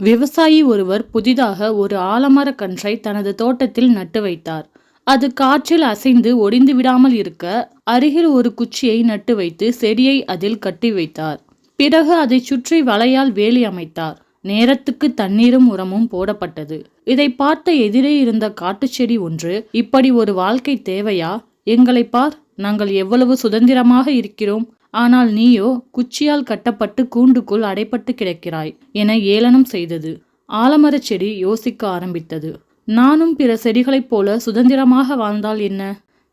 விவசாயி ஒருவர் புதிதாக ஒரு ஆலமரக் கன்றை தனது தோட்டத்தில் நட்டு வைத்தார். அது காற்றில் அசைந்து ஒடிந்து விடாமல் இருக்க அருகில் ஒரு குச்சியை நட்டு வைத்து செடியை அதில் கட்டி வைத்தார். பிறகு அதைச் சுற்றி வலையால் வேலி அமைத்தார். நேரத்துக்கு தண்ணீரும் உரமும் போடப்பட்டது. இதை பார்த்த எதிரே இருந்த காட்டுச் செடி ஒன்று இப்படி ஒரு வாழ்க்கை தேவையா? எங்களை பார் நாங்கள் எவ்வளவு சுதந்திரமாக இருக்கிறோம் ஆனால் நீயோ குச்சியால் கட்டப்பட்டு கூண்டுக்குள் அடைப்பட்டு கிடக்கிறாய் என ஏளனம் செய்தது. ஆலமரச் செடி யோசிக்க ஆரம்பித்தது. நானும் பிற செடிகளைப் போல சுதந்திரமாக வாழ்ந்தால் என்ன?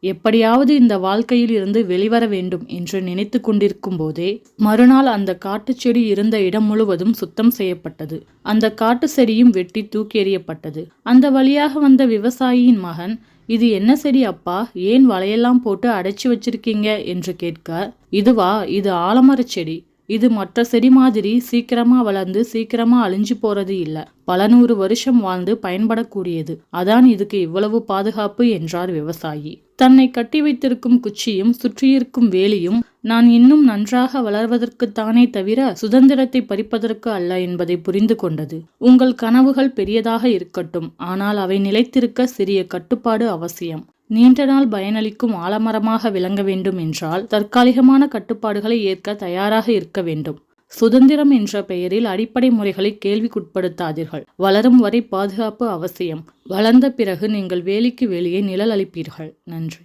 எப்படியாவது இந்த வாழ்க்கையில் இருந்து வெளிவர வேண்டும் என்று நினைத்து கொண்டிருக்கும் போதே மறுநாள் அந்த காட்டுச் செடி இருந்த இடம் முழுவதும் சுத்தம் செய்யப்பட்டது. அந்த காட்டு செடியும் வெட்டி தூக்கி எறியப்பட்டது. அந்த வழியாக வந்த விவசாயியின் மகன் இது என்ன செடி அப்பா? ஏன் வலையெல்லாம் போட்டு அடைச்சி வச்சிருக்கீங்க? என்று கேட்க இதுவா? இது ஆலமரச் செடி. இது மற்ற செடி மாதிரி சீக்கிரமா வளர்ந்து சீக்கிரமா அழிஞ்சு போறது இல்ல. பல நூறு வருஷம் வாழ்ந்து பயன்படக்கூடியது. அதான் இதுக்கு இவ்வளவு பாதுகாப்பு என்றார் விவசாயி. தன்னை கட்டி வைத்திருக்கும் குச்சியும் சுற்றியிருக்கும் வேலியும் நான் இன்னும் நன்றாக வளர்வதற்குத்தானே தவிர சுதந்திரத்தை பறிப்பதற்கு அல்ல என்பதை புரிந்து கொண்டது. உங்கள் கனவுகள் பெரியதாக இருக்கட்டும் ஆனால் அவை நிலைத்திருக்க சிறிய கட்டுப்பாடு அவசியம். நீண்ட நாள் பயனளிக்கும் ஆலமரமாக விளங்க வேண்டும் என்றால் தற்காலிகமான கட்டுப்பாடுகளை ஏற்க தயாராக இருக்க வேண்டும். சுதந்திரம் என்ற பெயரில் அடிப்படை முறைகளை கேள்விக்குட்படுத்தாதீர்கள். வளரும் வரை பாதுகாப்பு அவசியம். வளர்ந்த பிறகு நீங்கள் வேலிக்கு வெளியே நிழல் அளிப்பீர்கள். நன்றி.